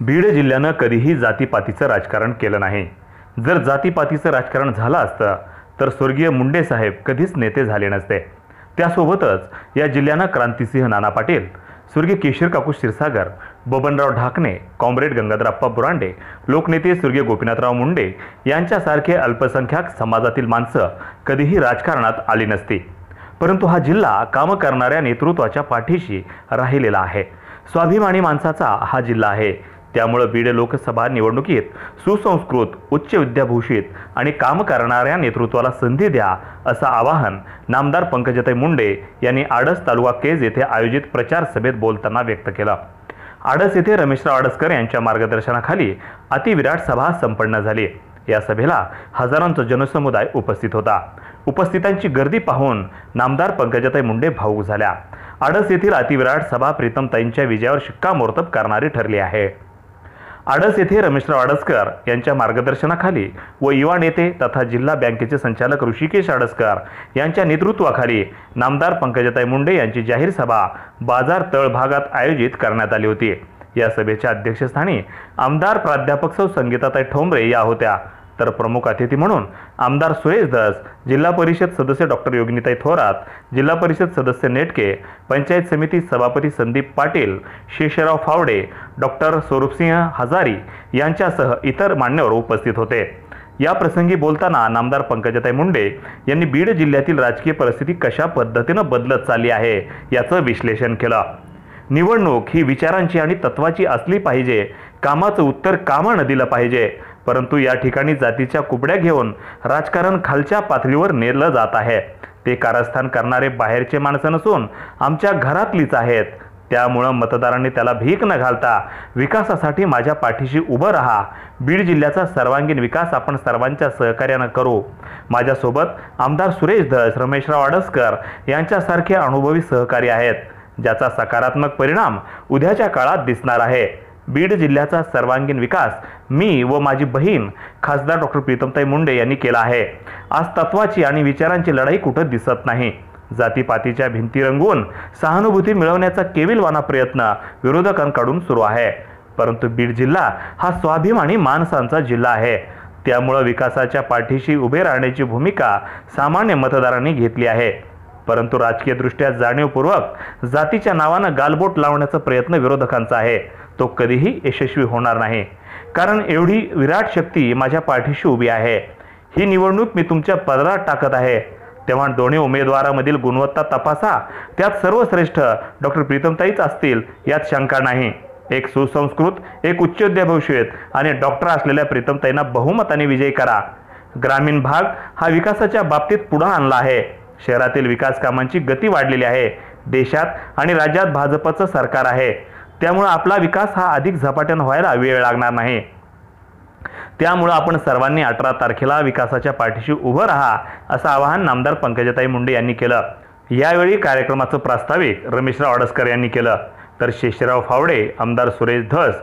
बीड जिल्ह्यानं कधीही जातीपातीचं राजकारण केलं नाही. जर जातीपातीचं राजकारण झालं असतं तर स्वर्गीय मुंडे साहेब कधीच नेते झाले नसते. त्यासोबतच या जिल्ह्यानं क्रांतिसिंह नाना पाटील स्वर्गीय केशर काकू क्षीरसागर बबनराव ढाकणे कॉम्रेड गंगाधरप्पा बुरांडे लोकनेते स्वर्गीय गोपीनाथराव मुंडे यांच्यासारखे अल्पसंख्याक समाजातील माणसं कधीही राजकारणात आली नसती. परंतु हा जिल्हा कामं करणाऱ्या नेतृत्वाच्या पाठीशी राहिलेला आहे. स्वाभिमानी माणसाचा हा जिल्हा आहे. त्यामुळं बीड लोकसभा निवडणुकीत सुसंस्कृत उच्च विद्याभूषित आणि काम करणाऱ्या नेतृत्वाला संधी द्या असं आवाहन नामदार पंकजताई मुंडे यांनी आडस तालुका केज येथे आयोजित प्रचार सभेत बोलताना व्यक्त केलं. आडस येथे रमेशराव आडसकर यांच्या मार्गदर्शनाखाली अतिविराट सभा संपन्न झाली. या सभेला हजारांचा जनसमुदाय उपस्थित होता. उपस्थितांची गर्दी पाहून नामदार पंकजाताई मुंडे भाऊक झाल्या. आडस येथील अतिविराट सभा प्रीतमताईंच्या विजयावर शिक्कामोर्तब करणारी ठरली आहे. आडस येथे रमेशराव आडसकर यांच्या मार्गदर्शनाखाली व युवा नेते तथा जिल्हा बँकेचे संचालक ऋषिकेश आडसकर यांच्या नेतृत्वाखाली नामदार पंकजाताई मुंडे यांची जाहीर सभा बाजार तळ भागात आयोजित करण्यात आली होती. या सभेच्या अध्यक्षस्थानी आमदार प्राध्यापक सौ संगीताताई ठोंबरे या होत्या. तर प्रमुख अतिथी म्हणून आमदार सुरेश दस जिल्हा परिषद सदस्य डॉक्टर योगिनीताई थोरात जिल्हा परिषद सदस्य नेटके पंचायत समिती सभापती संदीप पाटील शेषराव फावडे डॉक्टर स्वरूपसिंह हजारी यांच्यासह इतर मान्यवर उपस्थित होते. या प्रसंगी बोलताना नामदार पंकजाताई मुंडे यांनी बीड जिल्ह्यातील राजकीय परिस्थिती कशा पद्धतीनं बदलत चालली आहे याचं विश्लेषण केलं. निवडणूक ही विचारांची आणि तत्वाची असली पाहिजे कामाचं उत्तर कामानं दिलं पाहिजे परंतु या ठिकाणी जातीच्या कुबड्या घेऊन राजकारण खालच्या पातळीवर नेलं जात आहे. ते कारस्थान करणारे बाहेरचे माणसं नसून आमच्या घरातलीच आहेत. त्यामुळं मतदारांनी त्याला भीक न घालता विकासासाठी माझ्या पाठीशी उभं राहा. बीड जिल्ह्याचा सर्वांगीण विकास आपण सर्वांच्या सहकार्यानं करू. माझ्यासोबत आमदार सुरेश धस रमेशराव आडसकर यांच्यासारखे अनुभवी सहकारी आहेत ज्याचा सकारात्मक परिणाम उद्याच्या काळात दिसणार आहे. बीड जिल्ह्याचा सर्वांगीण विकास मी व माझी बहीण खासदार डॉक्टर प्रीतमताई मुंडे यांनी केला आहे. आज तत्वाची आणि विचारांची लढाई कुठं दिसत नाही. जातीपातीच्या भिंती रंगवून सहानुभूती मिळवण्याचा केविलवाना प्रयत्न विरोधकांकडून सुरू आहे. परंतु बीड जिल्हा हा स्वाभिमानी माणसांचा जिल्हा आहे. त्यामुळं विकासाच्या पाठीशी उभे राहण्याची भूमिका सामान्य मतदारांनी घेतली आहे. परंतु राजकीयदृष्ट्या जाणीवपूर्वक जातीच्या नावानं गालबोट लावण्याचा प्रयत्न विरोधकांचा आहे. तो कधीही यशस्वी होणार नाही. कारण एवढी विराट शक्ती माझ्या पाठीशी उभी आहे. ही निवडणूक मी तुमच्या पदरात टाकत आहे. तेव्हा दोन्ही उमेदवारामधील गुणवत्ता तपासा. त्यात सर्वश्रेष्ठ डॉक्टर प्रीतमताईच असतील यात शंका नाही. एक सुसंस्कृत एक उच्च भविष्यत आणि डॉक्टर असलेल्या प्रीतमताईंना बहुमताने विजयी करा. ग्रामीण भाग हा विकासाच्या बाबतीत पुढे आणला आहे. शहरातील विकास कामांची गती वाढलेली आहे. देशात आणि राज्यात भाजपचं सरकार आहे. त्यामुळं आपला विकास हा अधिक झपाट्यानं व्हायला वेळ लागणार नाही. त्यामुळं आपण सर्वांनी अठरा तारखेला विकासाच्या पाठीशी उभं राहा असं आवाहन नामदार पंकजाताई मुंडे यांनी केलं. यावेळी कार्यक्रमाचं प्रास्ताविक रमेशराव आडसकर यांनी केलं. तर शेषराव फावडे आमदार सुरेश धस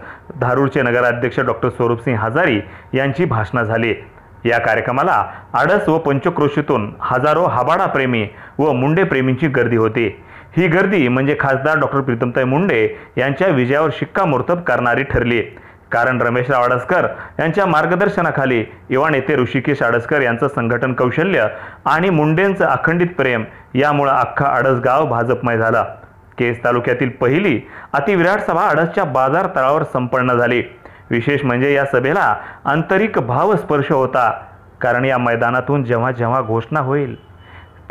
धारूरचे नगराध्यक्ष डॉक्टर स्वरूपसिंह हजारी यांची भाषणं झाली. या कार्यक्रमाला आडस व पंचक्रोशीतून हजारो हाबाडाप्रेमी व मुंडे प्रेमींची गर्दी होती. ही गर्दी म्हणजे खासदार डॉक्टर प्रीतमताई मुंडे यांच्या विजयावर शिक्कामोर्तब करणारी ठरली. कारण रमेशराव आडसकर यांच्या मार्गदर्शनाखाली युवा नेते ऋषिकेश आडसकर यांचं संघटन कौशल्य आणि मुंडेंचं अखंडित प्रेम यामुळं अख्खा आडसगाव भाजपमय झाला. केस तालुक्यातील पहिली अतिविराट सभा आडसच्या बाजार तळावर संपन्न झाली. विशेष म्हणजे या सभेला आंतरिक भावस्पर्श होता. कारण या मैदानातून जेव्हा जेव्हा घोषणा होईल.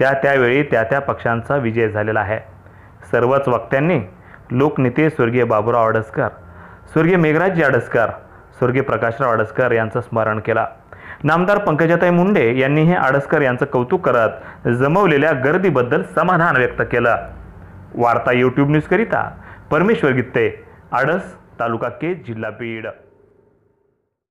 त्या त्यावेळी त्या त्या पक्षांचा विजय झालेला आहे. सर्वच वक्त्यांनी लोकनेते स्वर्गीय बाबूराव आडसकर स्वर्गीय मेघराज आडसकर स्वर्गीय प्रकाशराव आडसकर यांचं स्मरण केला. नामदार पंकजाताई मुंडे यांनी हे आडसकर यांचं कौतुक करत जमवलेल्या गर्दीबद्दल समाधान व्यक्त केलं. वार्ता यूट्यूब न्यूजकरिता परमेश्वर गित्ते आडस तालुका के जिल्हा बीड.